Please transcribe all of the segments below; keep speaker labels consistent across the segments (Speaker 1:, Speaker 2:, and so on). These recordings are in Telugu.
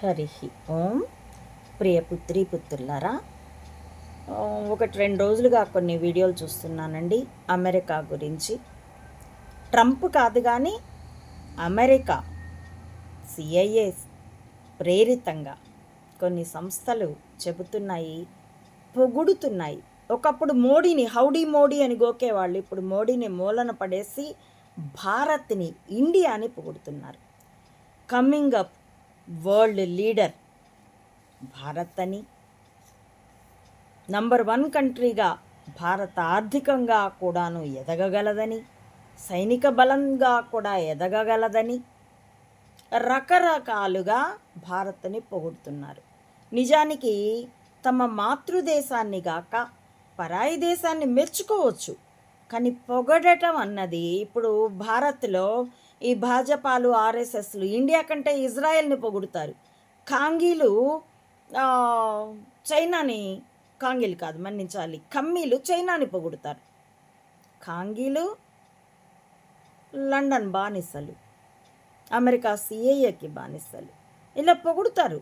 Speaker 1: హరి ఓం ప్రియ పుత్రి పుత్రులారా. ఒకటి రెండు రోజులుగా కొన్ని వీడియోలు చూస్తున్నానండి అమెరికా గురించి. ట్రంప్ కాదు కానీ అమెరికా సిఐఏ ప్రేరితంగా కొన్ని సంస్థలు చెబుతున్నాయి పొగుడుతున్నాయి. ఒకప్పుడు మోడీని హౌడీ మోడీ అని గోకేవాళ్ళు ఇప్పుడు మోడీని మూలన పడేసి భారత్ని ఇండియాని పొగుడుతున్నారు. Coming up world leader Bharat అని నంబర్ వన్ కంట్రీగా భారత ఆర్థికంగా కూడాను ఎదగగలదని సైనిక బలంగా కూడా ఎదగగలదని రకరకాలుగా భారత్ని పొగుడుతున్నారు. నిజానికి తమ మాతృదేశాన్ని గాక పరాయి దేశాన్ని మెచ్చుకోవచ్చు. కానీ పొగడటం అన్నది ఇప్పుడు భారత్లో ఈ భాజపాలు ఆర్ఎస్ఎస్లు ఇండియా కంటే ఇజ్రాయెల్ని పొగుడుతారు. కాంగీలు చైనాని కాంగీలు కాదు మన్నించాలి. కమ్మీలు చైనాని పొగుడుతారు. కాంగీలు లండన్ బానిసలు. అమెరికా సిఏఏకి బానిసలు. ఇలా పొగుడుతారు.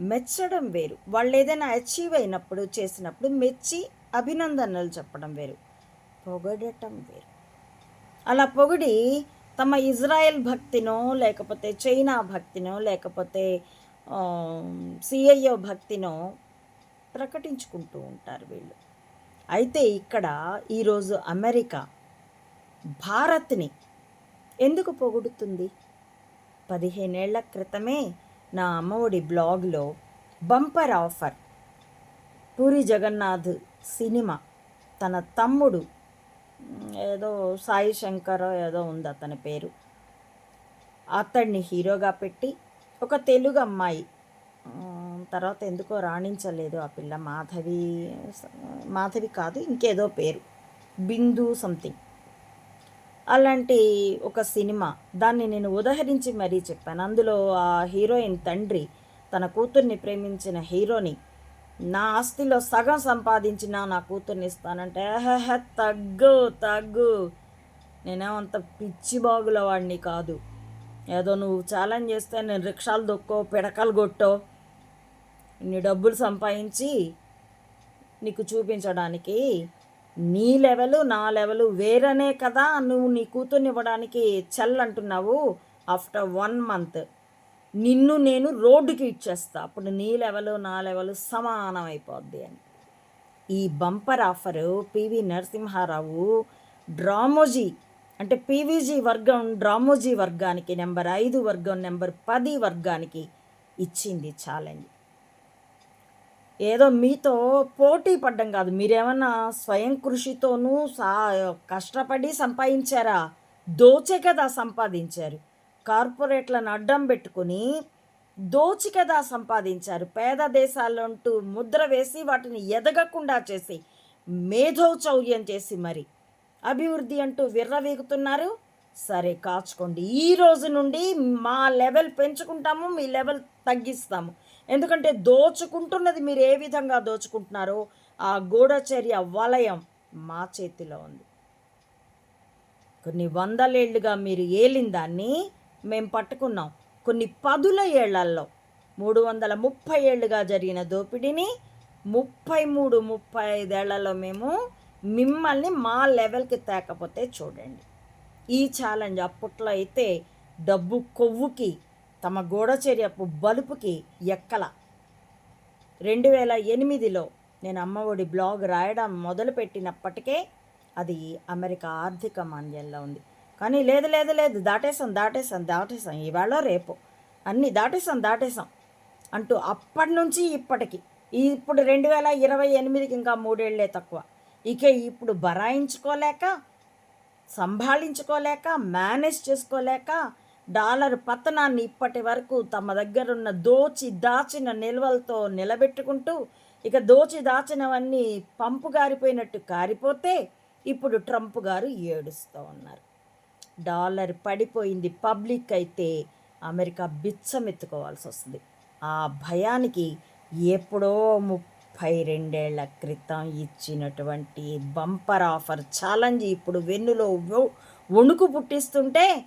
Speaker 1: మెచ్చడం వేరు. వాళ్ళు ఏదైనా అచీవ్ అయినప్పుడు చేసినప్పుడు మెచ్చి అభినందనలు చెప్పడం వేరు. పొగడటం వేరు. అలా పొగిడి తమ ఇజ్రాయెల్ భక్తినో లేకపోతే చైనా భక్తినో లేకపోతే సిఐఓ భక్తినో ప్రకటించుకుంటూ ఉంటారు వీళ్ళు. అయితే ఇక్కడ ఈరోజు అమెరికా భారత్ని ఎందుకు పొగుడుతుంది? పదిహేనేళ్ళ క్రితమే నా అమ్మఒడి బ్లాగ్లో bumper offer. Puri Jagannadh cinema తన తమ్ముడు ఏదో సాయి శంకర్ ఏదో ఉంది అతని పేరు. అతడిని హీరోగా పెట్టి ఒక తెలుగు అమ్మాయి. తర్వాత ఎందుకో రాణించలేదు ఆ పిల్ల. మాధవి మాధవి కాదు ఇంకేదో పేరు. బిందు సంథింగ్. అలాంటి ఒక సినిమా. దాన్ని నేను ఉదహరించి మరీ చెప్పాను. అందులో ఆ హీరోయిన్ తండ్రి తన కూతుర్ని ప్రేమించిన హీరోని నా ఆస్తిలో సగం సంపాదించిన నా కూతుర్ని ఇస్తానంటే హె తగ్గు తగ్గు. నేనేమంత పిచ్చి బాగుల వాడిని కాదు. ఏదో నువ్వు ఛాలెంజ్ చేస్తే నేను రిక్షాలు దొక్కో పిడకలు కొట్టో ఇన్ని డబ్బులు సంపాదించి నీకు చూపించడానికి నీ లెవెలు నా లెవెలు వేరనే కదా. నువ్వు నీ కూతుర్ని ఇవ్వడానికి చెల్లంటున్నావు ఆఫ్టర్ వన్ మంత్. నిన్ను నేను రోడ్డుకి ఇచ్చేస్తా. అప్పుడు నీ లెవెలు నా లెవెలు సమానం అయిపోద్ది అని. ఈ బంపర్ ఆఫరు పివి నరసింహారావు డ్రామోజీ అంటే పీవీజీ వర్గం డ్రామోజీ వర్గానికి నెంబర్ ఐదు వర్గం నెంబర్ పది వర్గానికి ఇచ్చింది ఛాలెంజ్. ఏదో మీతో పోటీ పడ్డం కాదు. మీరేమన్నా స్వయం కృషితోనూ సా కష్టపడి సంపాదించారా? దోచే కదా సంపాదించారు. కార్పొరేట్లను అడ్డం పెట్టుకుని దోచికదా సంపాదించారు. పేద దేశాలంటూ ముద్ర వేసి వాటిని ఎదగకుండా చేసి మేధోచౌర్యం చేసి మరి అభివృద్ధి అంటూ విర్రవీగుతున్నారు. సరే కాచుకోండి. ఈ రోజు నుండి మా లెవెల్ పెంచుకుంటాము మీ లెవెల్ తగ్గిస్తాము. ఎందుకంటే దోచుకుంటున్నది మీరు ఏ విధంగా దోచుకుంటున్నారో ఆ గూఢచర్య వలయం మా చేతిలో ఉంది. కొన్ని వందలేళ్ళుగా మీరు ఏలిన దాన్ని మేము పట్టుకున్నాం. కొన్ని పదుల ఏళ్ళల్లో మూడు వందల ముప్పై ఏళ్ళుగా జరిగిన దోపిడీని ముప్పై మూడు ముప్పై ఐదేళ్ళలో మేము మిమ్మల్ని మా లెవెల్కి తేకపోతే చూడండి. ఈ ఛాలెంజ్ అప్పట్లో అయితే డబ్బు కొవ్వుకి తమ గూఢచర్యపు బలుపుకి ఎక్కల. రెండు వేల ఎనిమిదిలో నేను అమ్మఒడి బ్లాగ్ రాయడం మొదలుపెట్టినప్పటికే అది అమెరికా ఆర్థిక మాంద్యంలో ఉంది. కానీ లేదు లేదు లేదు దాటేసాం దాటేసాం దాటేసాం ఈవేళ రేపు. అన్నీ దాటేసాం దాటేసాం అంటూ అప్పటి నుంచి ఇప్పటికి. ఇప్పుడు రెండు వేల ఇరవై ఎనిమిదికి ఇంకా మూడేళ్ళే తక్కువ. ఇక ఇప్పుడు బరాయించుకోలేక సంభాళించుకోలేక మేనేజ్ చేసుకోలేక డాలర్ పతనాన్ని ఇప్పటి వరకు తమ దగ్గరున్న దోచి దాచిన నిల్వలతో నిలబెట్టుకుంటూ ఇక దోచి దాచినవన్నీ పంపు గారిపోయినట్టు కారిపోతే ఇప్పుడు ట్రంప్ గారు ఏడుస్తూ ఉన్నారు. డాలర్ పడిపోయింది పబ్లిక్ అయితే అమెరికా బిచ్చమెత్తుకోవాల్సి వస్తుంది ఆ భయానికి ఎప్పుడో ముప్పై రెండేళ్ళ క్రితం ఇచ్చినటువంటి బంపర్ ఆఫర్ ఛాలెంజ్ ఇప్పుడు వెన్నులో వణుకు పుట్టిస్తుంటే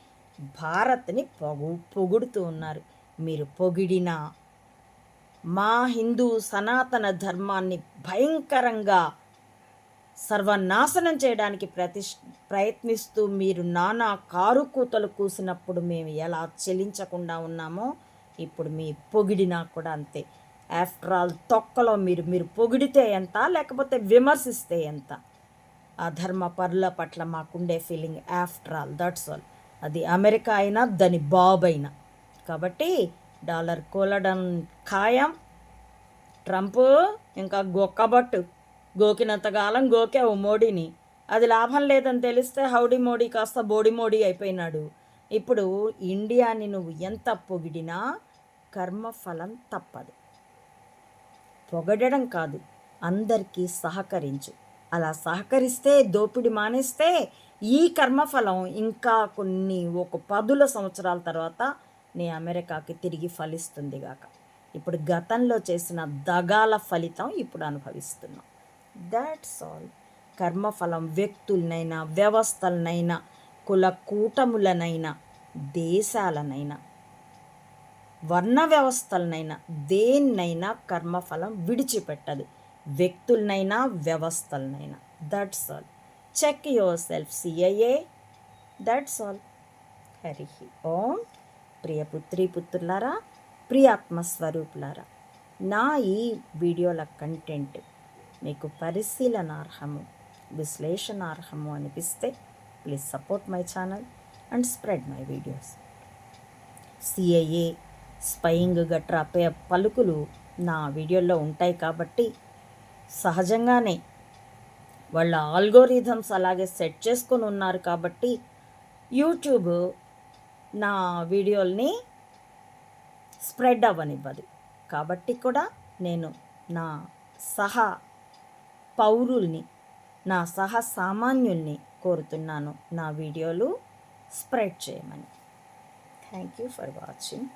Speaker 1: భారత్ని పొగు పొగుడుతూ ఉన్నారు. మీరు పొగిడినా మా హిందూ సనాతన ధర్మాన్ని భయంకరంగా సర్వనాశనం చేయడానికి ప్రతి ప్రయత్నిస్తూ మీరు నానా కారు కూతలు కూసినప్పుడు మేము ఎలా చెలించకుండా ఉన్నామో ఇప్పుడు మీ పొగిడినా కూడా అంతే. ఆఫ్టర్ ఆల్ తొక్కలో మీరు మీరు పొగిడితే ఎంత లేకపోతే విమర్శిస్తే ఎంత? ఆ పరుల పట్ల మాకుండే feeling after all that's all అది అమెరికా అయినా దాని బాబైనా కాబట్టి డాలర్ కూలడం ఖాయం. ట్రంప్ ఇంకా గొక్కబట్టు. గోకినంతకాలం గోకావు మోడీని. అది లాభం లేదని తెలిస్తే హౌడీ మోడీ కాస్త బోడి మోడీ అయిపోయినాడు. ఇప్పుడు ఇండియాని నువ్వు ఎంత పొగిడినా కర్మఫలం తప్పదు. పొగడడం కాదు అందరికీ సహకరించు. అలా సహకరిస్తే దోపిడి మానేస్తే ఈ కర్మఫలం ఇంకా కొన్ని ఒక పదుల సంవత్సరాల తర్వాత నీ అమెరికాకి తిరిగి ఫలిస్తుంది గాక. ఇప్పుడు గతంలో చేసిన దగాల ఫలితం ఇప్పుడు అనుభవిస్తున్నాం. దాట్స్ ఆల్ కర్మఫలం వ్యక్తులనైనా వ్యవస్థలనైనా కుల కూటములనైనా దేశాలనైనా వర్ణ వ్యవస్థలనైనా దేన్నైనా కర్మఫలం విడిచిపెట్టదు. వ్యక్తులనైనా వ్యవస్థలనైనా. That's all check yourself CIA that's all Hari Om ప్రియ పుత్రి పుత్రులారా ప్రియాత్మ స్వరూపులారా నా ఈ వీడియోల కంటెంట్ మీకు పరిశీలనార్హము విశ్లేషణార్హము అనిపిస్తే please support my channel and spread my videos CIA spying గట్రా పే పలుకులు నా వీడియోల్లో ఉంటాయి కాబట్టి సహజంగానే వాళ్ళ ఆల్గోరిథమ్స్ అలాగే సెట్ చేసుకొని ఉన్నారు కాబట్టి యూట్యూబ్ నా వీడియోల్ని స్ప్రెడ్ అవ్వనివ్వదు. కాబట్టి కూడా నేను నా సహా పౌరుల్ని నా సహ సామాన్యుల్ని కోరుతున్నాను నా వీడియోలు స్ప్రెడ్ చేయమని. Thank you for watching